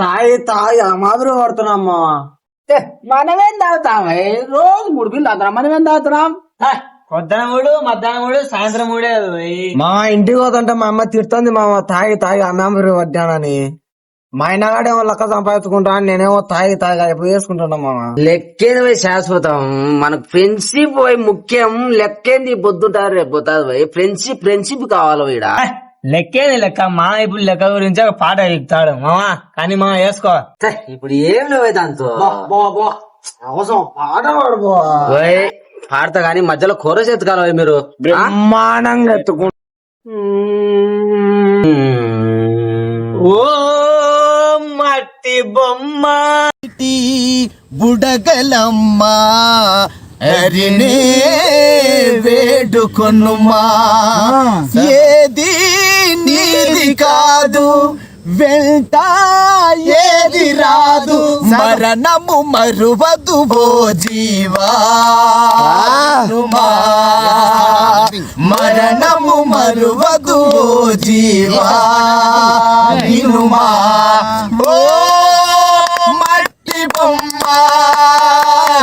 తాగి తాగి మాదిరి పడుతున్నాం మావా ఏ, మనమేం తాగుతాం? రోజు మూడు బిల్లు తాగుతున్నాం. మనమేం తాగుతున్నాం? పొద్దున మూడు మధ్యాహ్నం మూడు సాయంత్రం మూడే మా ఇంటికి పోతుంటే మా అమ్మ తిడుతుంది మామ తాగి తాగి ఆ మామిరి పడ్డానని మా ఆయనగాడేమో లెక్క సంపాదించుకుంటా నేనేమో తాగి తాగి ఎప్పుడు వేసుకుంటున్నా మామ. లెక్కేది పోయి శాశ్వతం. మనకు ఫ్రెండ్షిప్ పోయి ముఖ్యం. లెక్కేంది పొద్దుంటారు రేపు పోతారు పోయి. ఫ్రెండ్షిప్ ఫ్రెండ్షిప్ కావాలి వీడ లెక్కేది లెక్క. మా ఇప్పుడు లెక్క గురించి ఒక పాట చెప్తాడు. మామా కానీ మా వేసుకో. ఇప్పుడు ఏం లేవు దాంతో? అవసరం. పాట పాడు పాడతా కానీ మధ్యలో కోరస్ ఎత్తుకాలి మీరు? బ్రహ్మాండంగా ఎత్తుకుంటా ఓ మట్టి బొమ్మ. బుడగలమ్మా. అరినే వేడుకొనుమా. ఏది నీది కాదు వెంట ఏది రాదు. మరణము మరువదు ఓ జీవా. మరణము మరువదు ఓ జీవా. వినుమా. ఓ మట్టి బొమ్మ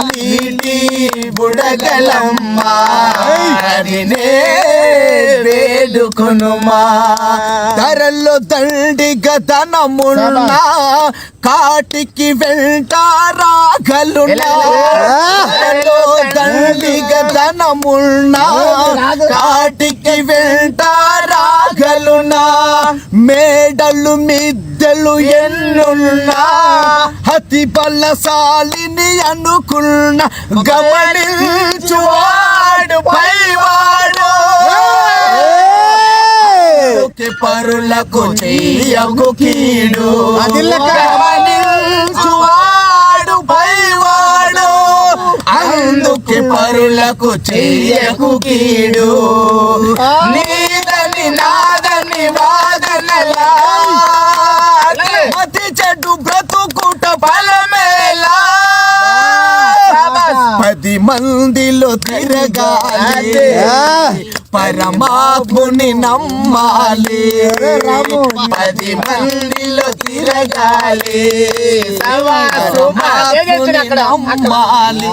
నీటి బుడగలమ్మ. వేడుకొనుమా ధరల్లో దండిగ ధనమున్నా కాటికి వెంట రాగలున్నా ధరలో దండిగ ధనమున్నా కాటికి వెంట రాగలున్నా మేడలు మిద్దెలు ఎన్నున్నా అతి బలశాలిని అనుకున్న గమనించువాడు పరులకు చెయ్యకు కీడు. గమనించువాడు పైవాడు అందుకే పరులకు చెయ్యకు కీడు. నీదని నాదని వాదనలా. అతి చెడు బ్రతుకుట బలమేలా. పది మందిలో తిరగాలి. పరమాత్ముని నమ్మాలి. పది మందిలో తిరగాలి. నమ్మాలి.